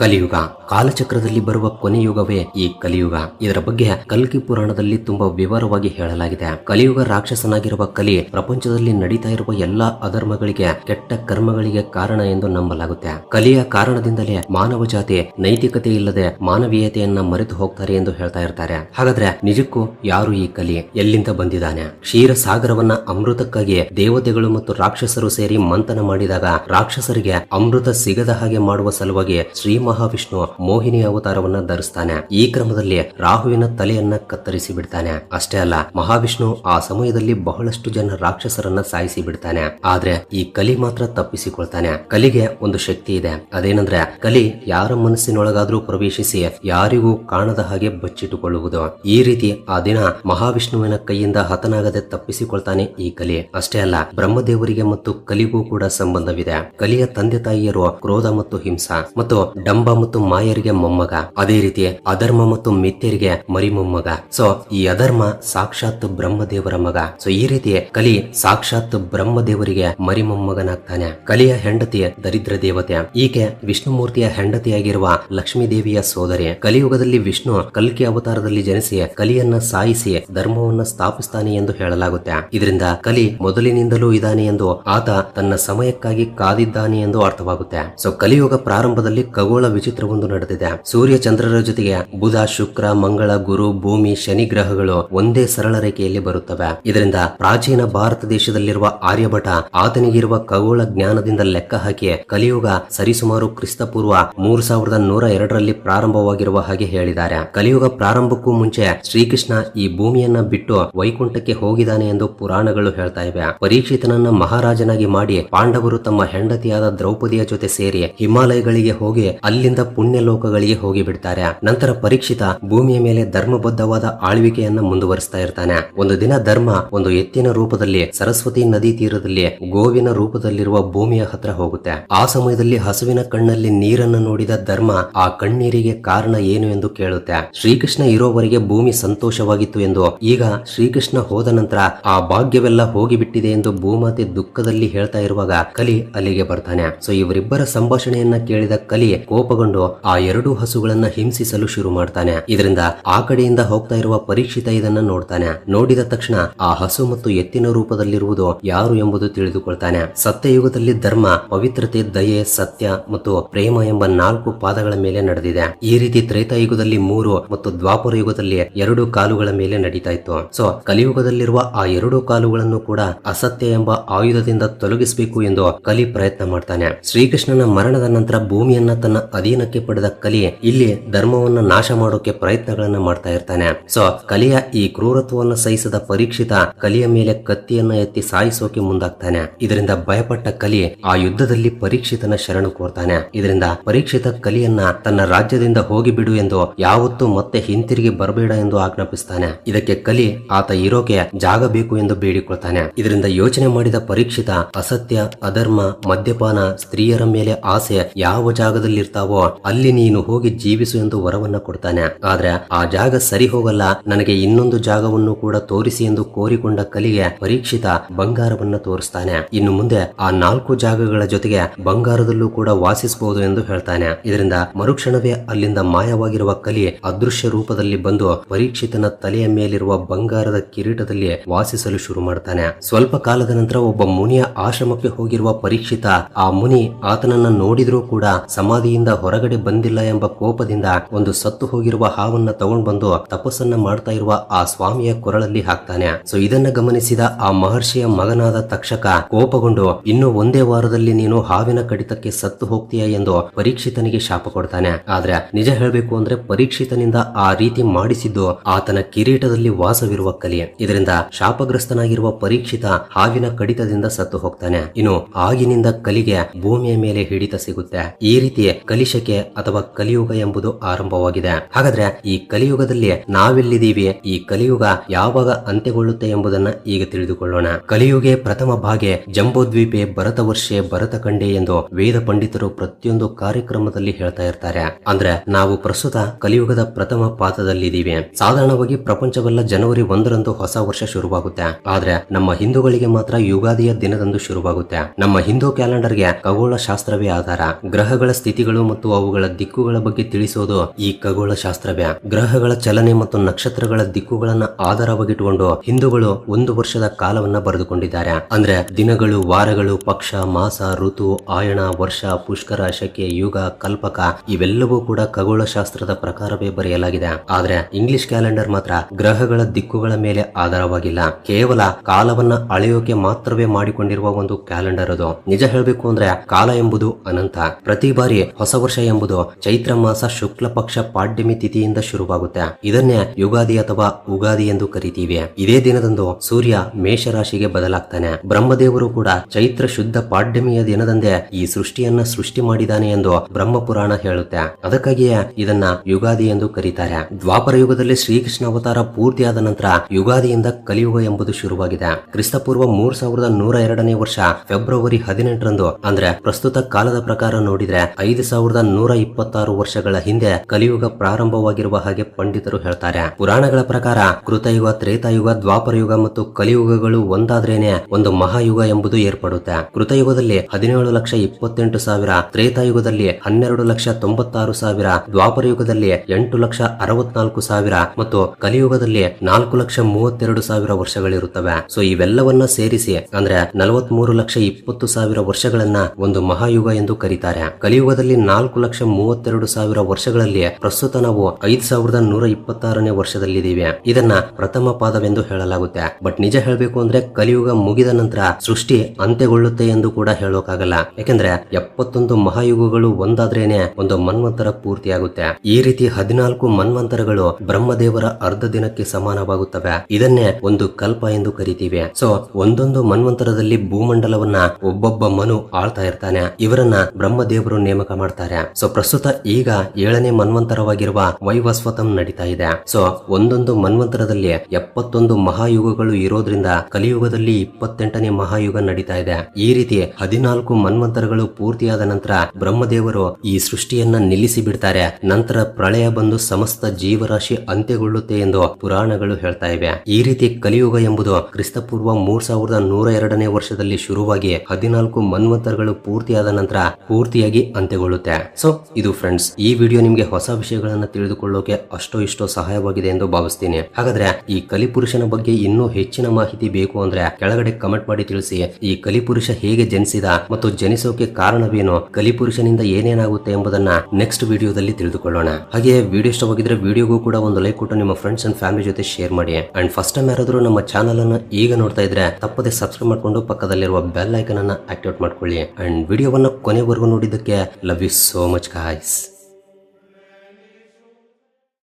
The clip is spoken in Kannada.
ಕಲಿಯುಗ. ಕಾಲಚಕ್ರದಲ್ಲಿ ಬರುವ ಕೊನೆಯುಗವೇ ಈ ಕಲಿಯುಗ. ಇದರ ಬಗ್ಗೆ ಕಲ್ಕಿ ಪುರಾಣದಲ್ಲಿ ತುಂಬಾ ವಿವರವಾಗಿ ಹೇಳಲಾಗಿದೆ. ಕಲಿಯುಗ ರಾಕ್ಷಸನಾಗಿರುವ ಕಲಿ ಪ್ರಪಂಚದಲ್ಲಿ ನಡೀತಾ ಇರುವ ಎಲ್ಲಾ ಅಧರ್ಮಗಳಿಗೆ ಕೆಟ್ಟ ಕರ್ಮಗಳಿಗೆ ಕಾರಣ ಎಂದು ನಂಬಲಾಗುತ್ತೆ. ಕಲಿಯ ಕಾರಣದಿಂದಲೇ ಮಾನವ ಜಾತಿ ನೈತಿಕತೆ ಇಲ್ಲದೆ ಮಾನವೀಯತೆಯನ್ನ ಮರೆತು ಹೋಗ್ತಾರೆ ಎಂದು ಹೇಳ್ತಾ ಇರ್ತಾರೆ. ಹಾಗಾದ್ರೆ ನಿಜಕ್ಕೂ ಯಾರು ಈ ಕಲಿ? ಎಲ್ಲಿಂದ ಬಂದಿದ್ದಾನೆ? ಕ್ಷೀರ ಸಾಗರವನ್ನ ಅಮೃತಕ್ಕಾಗಿ ದೇವತೆಗಳು ಮತ್ತು ರಾಕ್ಷಸರು ಸೇರಿ ಮಂಥನ ಮಾಡಿದಾಗ ರಾಕ್ಷಸರಿಗೆ ಅಮೃತ ಸಿಗದ ಹಾಗೆ ಮಾಡುವ ಸಲುವಾಗಿ ಶ್ರೀ ಮಹಾವಿಷ್ಣು ಮೋಹಿನಿ ಅವತಾರವನ್ನ ಧರಿಸ್ತಾನೆ. ಈ ಕ್ರಮದಲ್ಲಿ ರಾಹುವಿನ ತಲೆಯನ್ನ ಕತ್ತರಿಸಿ ಬಿಡ್ತಾನೆ. ಅಷ್ಟೇ ಅಲ್ಲ, ಮಹಾವಿಷ್ಣು ಆ ಸಮಯದಲ್ಲಿ ಬಹಳಷ್ಟು ಜನ ರಾಕ್ಷಸರನ್ನ ಸಾಯಿಸಿ ಬಿಡ್ತಾನೆ. ಆದ್ರೆ ಈ ಕಲಿ ಮಾತ್ರ ತಪ್ಪಿಸಿಕೊಳ್ತಾನೆ. ಕಲಿಗೆ ಒಂದು ಶಕ್ತಿ ಇದೆ. ಅದೇನಂದ್ರೆ, ಕಲಿ ಯಾರ ಮನಸ್ಸಿನೊಳಗಾದ್ರೂ ಪ್ರವೇಶಿಸಿ ಯಾರಿಗೂ ಕಾಣದ ಹಾಗೆ ಬಚ್ಚಿಟ್ಟುಕೊಳ್ಳುವುದು. ಈ ರೀತಿ ಆ ದಿನ ಮಹಾವಿಷ್ಣುವಿನ ಕೈಯಿಂದ ಹತನಾಗದೆ ತಪ್ಪಿಸಿಕೊಳ್ತಾನೆ ಈ ಕಲಿ. ಅಷ್ಟೇ ಅಲ್ಲ, ಬ್ರಹ್ಮದೇವರಿಗೆ ಮತ್ತು ಕಲಿಗೂ ಕೂಡ ಸಂಬಂಧವಿದೆ. ಕಲಿಯ ತಂದೆ ತಾಯಿಯರು ಕ್ರೋಧ ಮತ್ತು ಹಿಂಸಾ. ಮತ್ತು ಡಂಬ ಮತ್ತು ಮಾಯರಿಗೆ ಮೊಮ್ಮಗ. ಅದೇ ರೀತಿ ಅಧರ್ಮ ಮತ್ತು ಮಿಥ್ಯರಿಗೆ ಮರಿ ಮೊಮ್ಮಗ ಸೊ ಈ ಅಧರ್ಮ ಸಾಕ್ಷಾತ್ ಬ್ರಹ್ಮದೇವರ ಮಗ. ಸೊ ಈ ರೀತಿ ಕಲಿ ಸಾಕ್ಷಾತ್ ಬ್ರಹ್ಮದೇವರಿಗೆ ಮರಿ ಮೊಮ್ಮಗನಾಗ್ತಾನೆ ಕಲಿಯ ಹೆಂಡತಿ ದರಿದ್ರ ದೇವತೆ. ಈಕೆ ವಿಷ್ಣುಮೂರ್ತಿಯ ಹೆಂಡತಿಯಾಗಿರುವ ಲಕ್ಷ್ಮೀ ದೇವಿಯ ಸೋದರಿ. ಕಲಿಯುಗದಲ್ಲಿ ವಿಷ್ಣು ಕಲ್ಕಿ ಅವತಾರದಲ್ಲಿ ಜನಿಸಿ ಕಲಿಯನ್ನ ಸಾಯಿಸಿ ಧರ್ಮವನ್ನ ಸ್ಥಾಪಿಸ್ತಾನೆ ಎಂದು ಹೇಳಲಾಗುತ್ತೆ. ಇದರಿಂದ ಕಲಿ ಮೊದಲಿನಿಂದಲೂ ಇದ್ದಾನೆ ಎಂದು ಆತ ತನ್ನ ಸಮಯಕ್ಕಾಗಿ ಕಾದಿದ್ದಾನೆ ಎಂದು ಅರ್ಥವಾಗುತ್ತೆ. ಸೊ ಕಲಿಯುಗ ಪ್ರಾರಂಭದಲ್ಲಿ ಖಗೋಳ ವಿಚಿತ್ರವೊಂದು ನಡೆದಿದೆ. ಸೂರ್ಯ ಚಂದ್ರರ ಜೊತೆಗೆ ಬುಧ, ಶುಕ್ರ, ಮಂಗಳ, ಗುರು, ಭೂಮಿ, ಶನಿ ಗ್ರಹಗಳು ಒಂದೇ ಸರಳ ರೇಖೆಯಲ್ಲಿ ಬರುತ್ತವೆ. ಇದರಿಂದ ಪ್ರಾಚೀನ ಭಾರತ ದೇಶದಲ್ಲಿರುವ ಆರ್ಯಭಟ ಆತನಿಗಿರುವ ಖಗೋಳ ಜ್ಞಾನದಿಂದ ಲೆಕ್ಕ ಹಾಕಿ ಕಲಿಯುಗ ಸರಿಸುಮಾರು ಕ್ರಿಸ್ತಪೂರ್ವ ಮೂರು ಸಾವಿರದ ನೂರ ಎರಡರಲ್ಲಿ ಪ್ರಾರಂಭವಾಗಿರುವ ಹಾಗೆ ಹೇಳಿದ್ದಾರೆ. ಕಲಿಯುಗ ಪ್ರಾರಂಭಕ್ಕೂ ಮುಂಚೆ ಶ್ರೀಕೃಷ್ಣ ಈ ಭೂಮಿಯನ್ನ ಬಿಟ್ಟು ವೈಕುಂಠಕ್ಕೆ ಹೋಗಿದ್ದಾನೆ ಎಂದು ಪುರಾಣಗಳು ಹೇಳ್ತಾ ಇವೆ. ಪರೀಕ್ಷಿತನನ್ನ ಮಹಾರಾಜನಾಗಿ ಮಾಡಿ ಪಾಂಡವರು ತಮ್ಮ ಹೆಂಡತಿಯಾದ ದ್ರೌಪದಿಯ ಜೊತೆ ಸೇರಿ ಹಿಮಾಲಯಗಳಿಗೆ ಹೋಗಿ ಅಲ್ಲಿಂದ ಪುಣ್ಯ ಲೋಕಗಳಿಗೆ ಹೋಗಿ ಬಿಡ್ತಾರೆ. ನಂತರ ಪರೀಕ್ಷಿತ ಭೂಮಿಯ ಮೇಲೆ ಧರ್ಮಬದ್ಧವಾದ ಆಳ್ವಿಕೆಯನ್ನ ಮುಂದುವರಿಸ್ತಾ ಇರ್ತಾನೆ. ಒಂದು ದಿನ ಧರ್ಮ ಒಂದು ಎತ್ತಿನ ರೂಪದಲ್ಲಿ, ಸರಸ್ವತಿ ನದಿ ತೀರದಲ್ಲಿ, ಗೋವಿನ ರೂಪದಲ್ಲಿರುವ ಭೂಮಿಯ ಹತ್ರ ಹೋಗುತ್ತೆ. ಆ ಸಮಯದಲ್ಲಿ ಹಸುವಿನ ಕಣ್ಣಲ್ಲಿ ನೀರನ್ನು ನೋಡಿದ ಧರ್ಮ ಆ ಕಣ್ಣೀರಿಗೆ ಕಾರಣ ಏನು ಎಂದು ಕೇಳುತ್ತೆ. ಶ್ರೀಕೃಷ್ಣ ಇರೋವರೆಗೆ ಭೂಮಿ ಸಂತೋಷವಾಗಿತ್ತು ಎಂದು ಈಗ ಶ್ರೀಕೃಷ್ಣ ಹೋದ ನಂತರ ಆ ಭಾಗ್ಯವೆಲ್ಲ ಹೋಗಿಬಿಟ್ಟಿದೆ ಎಂದು ಭೂಮಾತೆ ದುಃಖದಲ್ಲಿ ಹೇಳ್ತಾ ಇರುವಾಗ ಕಲಿ ಅಲ್ಲಿಗೆ ಬರ್ತಾನೆ. ಸೊ ಇವರಿಬ್ಬರ ಸಂಭಾಷಣೆಯನ್ನ ಕೇಳಿದ ಕಲಿ ಕೋಪಗೊಂಡು ಆ ಎರಡು ಹಸುಗಳನ್ನ ಹಿಂಸಿಸಲು ಶುರು ಮಾಡ್ತಾನೆ. ಇದರಿಂದ ಆ ಕಡೆಯಿಂದ ಹೋಗ್ತಾ ಇರುವ ಪರೀಕ್ಷಿತ ಇದನ್ನ ನೋಡ್ತಾನೆ. ನೋಡಿದ ತಕ್ಷಣ ಆ ಹಸು ಮತ್ತು ಎತ್ತಿನ ರೂಪದಲ್ಲಿರುವುದು ಯಾರು ಎಂಬುದು ತಿಳಿದುಕೊಳ್ತಾನೆ. ಸತ್ಯಯುಗದಲ್ಲಿ ಧರ್ಮ, ಪವಿತ್ರತೆ, ದಯೆ, ಸತ್ಯ ಮತ್ತು ಪ್ರೇಮ ಎಂಬ ನಾಲ್ಕು ಪಾದಗಳ ಮೇಲೆ ನಡೆದಿದೆ. ಈ ರೀತಿ ತ್ರೇತಾಯುಗದಲ್ಲಿ ಮೂರು ಮತ್ತು ದ್ವಾಪರ ಯುಗದಲ್ಲಿ ಎರಡು ಕಾಲುಗಳ ಮೇಲೆ ನಡೀತಾ ಇತ್ತು. ಸೊ, ಕಲಿಯುಗದಲ್ಲಿರುವ ಆ ಎರಡು ಕಾಲುಗಳನ್ನು ಕೂಡ ಅಸತ್ಯ ಎಂಬ ಆಯುಧದಿಂದ ತೊಲಗಿಸಬೇಕು ಎಂದು ಕಲಿ ಪ್ರಯತ್ನ ಮಾಡ್ತಾನೆ. ಶ್ರೀಕೃಷ್ಣನ ಮರಣದ ನಂತರ ಭೂಮಿಯನ್ನ ತನ್ನ ಅಧೀನಕ್ಕೆ ಪಡೆದ ಕಲಿ ಇಲ್ಲಿ ಧರ್ಮವನ್ನ ನಾಶ ಮಾಡೋಕೆ ಪ್ರಯತ್ನಗಳನ್ನ ಮಾಡ್ತಾ ಇರ್ತಾನೆ. ಸೊ ಕಲಿಯ ಈ ಕ್ರೂರತ್ವವನ್ನು ಸಹಿಸದ ಪರೀಕ್ಷಿತ ಕಲಿಯ ಮೇಲೆ ಕತ್ತಿಯನ್ನ ಎತ್ತಿ ಸಾಯಿಸೋಕೆ ಮುಂದಾಗ್ತಾನೆ. ಇದರಿಂದ ಭಯಪಟ್ಟ ಕಲಿ ಆ ಯುದ್ಧದಲ್ಲಿ ಪರೀಕ್ಷಿತನ ಶರಣು ಕೋರ್ತಾನೆ. ಇದರಿಂದ ಪರೀಕ್ಷಿತ ಕಲಿಯನ್ನ ತನ್ನ ರಾಜ್ಯದಿಂದ ಹೋಗಿಬಿಡು ಎಂದು ಯಾವತ್ತೂ ಮತ್ತೆ ಹಿಂತಿರುಗಿ ಬರಬೇಡ ಎಂದು ಆಜ್ಞಾಪಿಸ್ತಾನೆ. ಇದಕ್ಕೆ ಕಲಿ ಆತ ಇರೋಕೆ ಜಾಗ ಬೇಕು ಎಂದು ಬೇಡಿಕೊಳ್ತಾನೆ. ಇದರಿಂದ ಯೋಚನೆ ಮಾಡಿದ ಪರೀಕ್ಷಿತ ಅಸತ್ಯ, ಅಧರ್ಮ, ಮದ್ಯಪಾನ, ಸ್ತ್ರೀಯರ ಮೇಲೆ ಆಸೆ ಯಾವ ಜಾಗದಲ್ಲಿ ಇರ್ತಾವೋ ಅಲ್ಲಿ ನೀನು ಹೋಗಿ ಜೀವಿಸು ಎಂದು ವರವನ್ನ ಕೊಡ್ತಾನೆ. ಆದ್ರೆ ಆ ಜಾಗ ಸರಿ ಹೋಗಲ್ಲ. ನನಗೆ ಇನ್ನೊಂದು ಜಾಗವನ್ನು ಕೂಡ ತೋರಿಸಿ ಎಂದು ಕೋರಿಕೊಂಡ ಕಲಿಗೆ ಪರೀಕ್ಷಿತ ಬಂಗಾರವನ್ನ ತೋರಿಸ್ತಾನೆ. ಇನ್ನು ಮುಂದೆ ಆ ನಾಲ್ಕು ಜಾಗಗಳ ಜೊತೆಗೆ ಬಂಗಾರದಲ್ಲೂ ಕೂಡ ವಾಸಿಸಬಹುದು ಎಂದು ಹೇಳ್ತಾನೆ. ಇದರಿಂದ ಮರುಕ್ಷಣವೇ ಅಲ್ಲಿಂದ ಮಾಯವಾಗಿರುವ ಕಲಿ ಅದೃಶ್ಯ ರೂಪದಲ್ಲಿ ಬಂದು ಪರೀಕ್ಷಿತನ ತಲೆಯ ಮೇಲಿರುವ ಬಂಗಾರದ ಕಿರೀಟದಲ್ಲಿ ವಾಸಿಸಲು ಶುರು ಮಾಡ್ತಾನೆ. ಸ್ವಲ್ಪ ಕಾಲದ ನಂತರ ಒಬ್ಬ ಮುನಿಯ ಆಶ್ರಮಕ್ಕೆ ಹೋಗಿರುವ ಪರೀಕ್ಷಿತ ಆ ಮುನಿ ಆತನನ್ನ ನೋಡಿದ್ರೂ ಕೂಡ ಸಮಾಧಿಯಿಂದ ಹೊರಗಡೆ ಬಂದಿಲ್ಲ ಎಂಬ ಕೋಪದಿಂದ ಒಂದು ಸತ್ತು ಹೋಗಿರುವ ಹಾವನ್ನ ತಗೊಂಡ್ ಬಂದು ತಪಸ್ಸನ್ನ ಮಾಡ್ತಾ ಇರುವ ಆ ಸ್ವಾಮಿಯ ಕೊರಳಲ್ಲಿ ಹಾಕ್ತಾನೆ. ಸೊ ಇದನ್ನ ಗಮನಿಸಿದ ಆ ಮಹರ್ಷಿಯ ಮಗನಾದ ತಕ್ಷಕ ಕೋಪಗೊಂಡು, ಇನ್ನು ಒಂದೇ ವಾರದಲ್ಲಿ ನೀನು ಹಾವಿನ ಕಡಿತಕ್ಕೆ ಸತ್ತು ಹೋಗ್ತೀಯ? ಎಂದು ಪರೀಕ್ಷಿತನಿಗೆ ಶಾಪ ಕೊಡ್ತಾನೆ. ಆದ್ರೆ ನಿಜ ಹೇಳಬೇಕು ಅಂದ್ರೆ ಪರೀಕ್ಷಿತನಿಂದ ಆ ರೀತಿ ಮಾಡಿಸಿದ್ದು ಆತನ ಕಿರೀಟದಲ್ಲಿ ವಾಸವಿರುವ ಕಲಿ. ಇದರಿಂದ ಶಾಪಗ್ರಸ್ತನಾಗಿರುವ ಪರೀಕ್ಷಿತ ಹಾವಿನ ಕಡಿತದಿಂದ ಸತ್ತು ಹೋಗ್ತಾನೆ. ಇನ್ನು ಆಗಿನಿಂದ ಕಲಿಗೆ ಭೂಮಿಯ ಮೇಲೆ ಹಿಡಿತ ಸಿಗುತ್ತೆ. ಈ ರೀತಿ ಕಲಿಶಕೆ ಅಥವಾ ಕಲಿಯುಗ ಎಂಬುದು ಆರಂಭವಾಗಿದೆ. ಹಾಗಾದ್ರೆ ಈ ಕಲಿಯುಗದಲ್ಲಿ ನಾವೆಲ್ಲಿದ್ದೀವಿ? ಈ ಕಲಿಯುಗ ಯಾವಾಗ ಅಂತ್ಯಗೊಳ್ಳುತ್ತೆ ಎಂಬುದನ್ನ ಈಗ ತಿಳಿದುಕೊಳ್ಳೋಣ. ಕಲಿಯುಗೆ ಪ್ರಥಮ ಭಾಗೆ ಜಂಬೋದ್ವೀಪೆ ಭರತ ವರ್ಷೆ ಭರತ ಕಂಡೆ ಎಂದು ವೇದ ಪಂಡಿತರು ಪ್ರತಿಯೊಂದು ಕಾರ್ಯಕ್ರಮದಲ್ಲಿ ಹೇಳ್ತಾ ಇರ್ತಾರೆ. ಅಂದ್ರೆ ನಾವು ಪ್ರಸ್ತುತ ಕಲಿಯುಗದ ಪ್ರಥಮ ಪಾದದಲ್ಲಿದ್ದೀವಿ. ಸಾಧಾರಣವಾಗಿ ಪ್ರಪಂಚವೆಲ್ಲ ಜನವರಿ ಒಂದರಂದು ಹೊಸ ವರ್ಷ ಶುರುವಾಗುತ್ತೆ. ಆದ್ರೆ ನಮ್ಮ ಹಿಂದೂಗಳಿಗೆ ಮಾತ್ರ ಯುಗಾದಿಯ ದಿನದಂದು ಶುರುವಾಗುತ್ತೆ. ನಮ್ಮ ಹಿಂದೂ ಕ್ಯಾಲೆಂಡರ್ಗೆ ಖಗೋಳ ಶಾಸ್ತ್ರವೇ ಆಧಾರ. ಗ್ರಹಗಳ ಸ್ಥಿತಿಗಳು ಮತ್ತು ಅವುಗಳ ದಿಕ್ಕುಗಳ ಬಗ್ಗೆ ತಿಳಿಸೋದು ಈ ಖಗೋಳ ಶಾಸ್ತ್ರವೇ ಗ್ರಹಗಳ ಚಲನೆ ಮತ್ತು ನಕ್ಷತ್ರಗಳ ದಿಕ್ಕುಗಳನ್ನ ಆಧಾರವಾಗಿಟ್ಟುಕೊಂಡು ಹಿಂದೂಗಳು ಒಂದು ವರ್ಷದ ಕಾಲವನ್ನ ಬರೆದುಕೊಂಡಿದ್ದಾರೆ. ಅಂದ್ರೆ ದಿನಗಳು, ವಾರಗಳು, ಪಕ್ಷ, ಮಾಸ, ಋತು, ಆಯಣ, ವರ್ಷ, ಪುಷ್ಕರ, ಶಕೆ, ಯುಗ, ಕಲ್ಪಕ ಇವೆಲ್ಲವೂ ಕೂಡ ಖಗೋಳ ಶಾಸ್ತ್ರದ ಪ್ರಕಾರವೇ ಬರೆಯಲಾಗಿದೆ. ಆದ್ರೆ ಇಂಗ್ಲಿಷ್ ಕ್ಯಾಲೆಂಡರ್ ಮಾತ್ರ ಗ್ರಹಗಳ ದಿಕ್ಕುಗಳ ಮೇಲೆ ಆಧಾರವಾಗಿಲ್ಲ. ಕೇವಲ ಕಾಲವನ್ನ ಅಳೆಯೋಕೆ ಮಾತ್ರವೇ ಮಾಡಿಕೊಂಡಿರುವ ಒಂದು ಕ್ಯಾಲೆಂಡರ್ ಅದು. ನಿಜ ಹೇಳಬೇಕು ಅಂದ್ರೆ ಕಾಲ ಎಂಬುದು ಅನಂತ. ಪ್ರತಿ ಬಾರಿ ಹೊಸ ವರ್ಷ ಎಂಬುದು ಚೈತ್ರ ಮಾಸ ಶುಕ್ಲ ಪಕ್ಷ ಪಾಡ್ಯಮಿ ತಿಥಿಯಿಂದ ಶುರುವಾಗುತ್ತೆ. ಇದನ್ನೇ ಯುಗಾದಿ ಅಥವಾ ಉಗಾದಿ ಎಂದು ಕರಿತೀವಿ. ಇದೇ ದಿನದಂದು ಸೂರ್ಯ ಮೇಷರಾಶಿಗೆ ಬದಲಾಗ್ತಾನೆ. ಬ್ರಹ್ಮದೇವರು ಕೂಡ ಚೈತ್ರ ಶುದ್ಧ ಪಾಡ್ಯಮಿಯ ದಿನದಂದೇ ಈ ಸೃಷ್ಟಿಯನ್ನ ಸೃಷ್ಟಿ ಮಾಡಿದಾನೆ ಎಂದು ಬ್ರಹ್ಮ ಪುರಾಣ ಹೇಳುತ್ತೆ. ಅದಕ್ಕಾಗಿಯೇ ಇದನ್ನ ಯುಗಾದಿ ಎಂದು ಕರೀತಾರೆ. ದ್ವಾಪರ ಯುಗದಲ್ಲಿ ಶ್ರೀಕೃಷ್ಣ ಅವತಾರ ಪೂರ್ತಿಯಾದ ನಂತರ ಯುಗಾದಿಯಿಂದ ಕಲಿಯುಗ ಎಂಬುದು ಶುರುವಾಗಿದೆ. ಕ್ರಿಸ್ತಪೂರ್ವ ಮೂರ್ ಸಾವಿರದ ನೂರ ಎರಡನೇ ವರ್ಷ ಫೆಬ್ರವರಿ ಹದಿನೆಂಟರಂದು, ಅಂದ್ರೆ ಪ್ರಸ್ತುತ ಕಾಲದ ಪ್ರಕಾರ ನೋಡಿದ್ರೆ ಐದು ನೂರ ಇಪ್ಪತ್ತಾರು ವರ್ಷಗಳ ಹಿಂದೆ ಕಲಿಯುಗ ಪ್ರಾರಂಭವಾಗಿರುವ ಹಾಗೆ ಪಂಡಿತರು ಹೇಳ್ತಾರೆ. ಪುರಾಣಗಳ ಪ್ರಕಾರ ಕೃತಯುಗ, ತ್ರೇತಾಯುಗ, ದ್ವಾಪರಯುಗ ಮತ್ತು ಕಲಿಯುಗಗಳು ಒಂದಾದ್ರೇನೆ ಒಂದು ಮಹಾಯುಗ ಎಂಬುದು ಏರ್ಪಡುತ್ತೆ. ಕೃತಯುಗದಲ್ಲಿ ಹದಿನೇಳು ಲಕ್ಷ ಇಪ್ಪತ್ತೆಂಟು ಸಾವಿರ, ತ್ರೇತಾಯುಗದಲ್ಲಿ ಹನ್ನೆರಡು ಲಕ್ಷ ತೊಂಬತ್ತಾರು ಸಾವಿರ, ದ್ವಾಪರಯುಗದಲ್ಲಿ ಎಂಟು ಲಕ್ಷ ಅರವತ್ನಾಲ್ಕು ಸಾವಿರ ಮತ್ತು ಕಲಿಯುಗದಲ್ಲಿ ನಾಲ್ಕು ಲಕ್ಷ ಮೂವತ್ತೆರಡು ಸಾವಿರ ವರ್ಷಗಳಿರುತ್ತವೆ. ಸೊ, ಇವೆಲ್ಲವನ್ನ ಸೇರಿಸಿ ಅಂದ್ರೆ ನಲವತ್ಮೂರು ಲಕ್ಷ ಇಪ್ಪತ್ತು ಸಾವಿರ ವರ್ಷಗಳನ್ನ ಒಂದು ಮಹಾಯುಗ ಎಂದು ಕರೀತಾರೆ. ಕಲಿಯುಗದಲ್ಲಿ ನಾಲ್ಕು ಲಕ್ಷ ಮೂವತ್ತೆರಡು ಸಾವಿರ ವರ್ಷಗಳಲ್ಲಿ ಪ್ರಸ್ತುತ ನಾವು ಐದು ಸಾವಿರದ ನೂರ ಇಪ್ಪತ್ತಾರನೇ ವರ್ಷದಲ್ಲಿದ್ದೀವಿ. ಇದನ್ನ ಪ್ರಥಮ ಪಾದವೆಂದು ಹೇಳಲಾಗುತ್ತೆ. ಬಟ್ ನಿಜ ಹೇಳಬೇಕು ಅಂದ್ರೆ ಕಲಿಯುಗ ಮುಗಿದ ನಂತರ ಸೃಷ್ಟಿ ಅಂತ್ಯಗೊಳ್ಳುತ್ತೆ ಎಂದು ಕೂಡ ಹೇಳೋಕಾಗಲ್ಲ. ಯಾಕೆಂದ್ರೆ ಎಪ್ಪತ್ತೊಂದು ಮಹಾಯುಗಗಳು ಒಂದಾದ್ರೇನೆ ಒಂದು ಮನ್ವಂತರ ಪೂರ್ತಿಯಾಗುತ್ತೆ. ಈ ರೀತಿ ಹದಿನಾಲ್ಕು ಮನ್ವಂತರಗಳು ಬ್ರಹ್ಮದೇವರ ಅರ್ಧ ದಿನಕ್ಕೆ ಸಮಾನವಾಗುತ್ತವೆ. ಇದನ್ನೇ ಒಂದು ಕಲ್ಪ ಎಂದು ಕರಿತೀವಿ. ಸೊ, ಒಂದೊಂದು ಮನ್ವಂತರದಲ್ಲಿ ಭೂಮಂಡಲವನ್ನ ಒಬ್ಬೊಬ್ಬ ಮನು ಆಳ್ತಾ ಇರ್ತಾನೆ. ಇವರನ್ನ ಬ್ರಹ್ಮದೇವರು ನೇಮಕ ಮಾಡ್ತಾರೆ. ಸೊ ಪ್ರಸ್ತುತ ಈಗ ಏಳನೇ ಮನ್ವಂತರವಾಗಿರುವ ವೈವಸ್ವತಂ ನಡೀತಾ ಇದೆ. ಸೊ ಒಂದೊಂದು ಮನ್ವಂತರದಲ್ಲಿ ಎಪ್ಪತ್ತೊಂದು ಮಹಾಯುಗಗಳು ಇರೋದ್ರಿಂದ ಕಲಿಯುಗದಲ್ಲಿ ಇಪ್ಪತ್ತೆಂಟನೇ ಮಹಾಯುಗ ನಡೀತಾ ಇದೆ. ಈ ರೀತಿ ಹದಿನಾಲ್ಕು ಮನ್ವಂತರಗಳು ಪೂರ್ತಿಯಾದ ನಂತರ ಬ್ರಹ್ಮದೇವರು ಈ ಸೃಷ್ಟಿಯನ್ನ ನಿಲ್ಲಿಸಿ ಬಿಡ್ತಾರೆ ನಂತರ ಪ್ರಳಯ ಬಂದು ಸಮಸ್ತ ಜೀವರಾಶಿ ಅಂತ್ಯಗೊಳ್ಳುತ್ತೆ ಎಂದು ಪುರಾಣಗಳು ಹೇಳ್ತಾ ಇವೆ. ಈ ರೀತಿ ಕಲಿಯುಗ ಎಂಬುದು ಕ್ರಿಸ್ತಪೂರ್ವ ಮೂರ್ ಸಾವಿರದ ನೂರ ಎರಡನೇ ವರ್ಷದಲ್ಲಿ ಶುರುವಾಗಿ ಹದಿನಾಲ್ಕು ಮನ್ವಂತರಗಳು ಪೂರ್ತಿಯಾದ ನಂತರ ಪೂರ್ತಿಯಾಗಿ ಅಂತ್ಯಗೊಳ್ಳುತ್ತೆ. ಸೊ ಇದು ಫ್ರೆಂಡ್ಸ್ ಈ ವಿಡಿಯೋ ನಿಮ್ಗೆ ಹೊಸ ವಿಷಯಗಳನ್ನ ತಿಳಿದುಕೊಳ್ಳೋಕೆ ಅಷ್ಟೋ ಇಷ್ಟೋ ಸಹಾಯವಾಗಿದೆ ಎಂದು ಭಾವಿಸ್ತೀನಿ. ಹಾಗಾದ್ರೆ ಈ ಕಲಿಪುರುಷನ ಬಗ್ಗೆ ಇನ್ನೂ ಹೆಚ್ಚಿನ ಮಾಹಿತಿ ಬೇಕು ಅಂದ್ರೆ ಕೆಳಗಡೆ ಕಮೆಂಟ್ ಮಾಡಿ ತಿಳಿಸಿ. ಈ ಕಲಿಪುರುಷ ಹೇಗೆ ಜನಿಸಿದ ಮತ್ತು ಜನಿಸೋಕೆ ಕಾರಣವೇನು ಕಲಿಪುರುಷನಿಂದ ಏನೇನಾಗುತ್ತೆ ಎಂಬುದನ್ನ ನೆಕ್ಸ್ಟ್ ವಿಡಿಯೋದಲ್ಲಿ ತಿಳಿದುಕೊಳ್ಳೋಣ. ಹಾಗೆ ವಿಡಿಯೋ ಇಷ್ಟವಾಗಿದ್ರೆ ವಿಡಿಯೋಗೂ ಕೂಡ ಒಂದು ಲೈಕ್ ಕೊಟ್ಟು ನಿಮ್ಮ ಫ್ರೆಂಡ್ಸ್ ಅಂಡ್ ಫ್ಯಾಮಿಲಿ ಜೊತೆ ಶೇರ್ ಮಾಡಿ. ಅಂಡ್ ಫಸ್ಟ್ ಟೈಮ್ ಯಾರಾದರೂ ನಮ್ಮ ಚಾನಲ್ ಅನ್ನು ಈಗ ನೋಡ್ತಾ ಇದ್ರೆ ತಪ್ಪದೆ ಸಬ್ಸ್ಕ್ರೈಬ್ ಮಾಡ್ಕೊಂಡು ಪಕ್ಕದಲ್ಲಿರುವ ಬೆಲ್ ಐಕನ್ ಅನ್ನ ಆಕ್ಟಿವೇಟ್ ಮಾಡ್ಕೊಳ್ಳಿ. ಅಂಡ್ ವಿಡಿಯೋವನ್ನ ಕೊನೆವರೆಗೂ ನೋಡಿದ್ದಕ್ಕೆ love you so much guys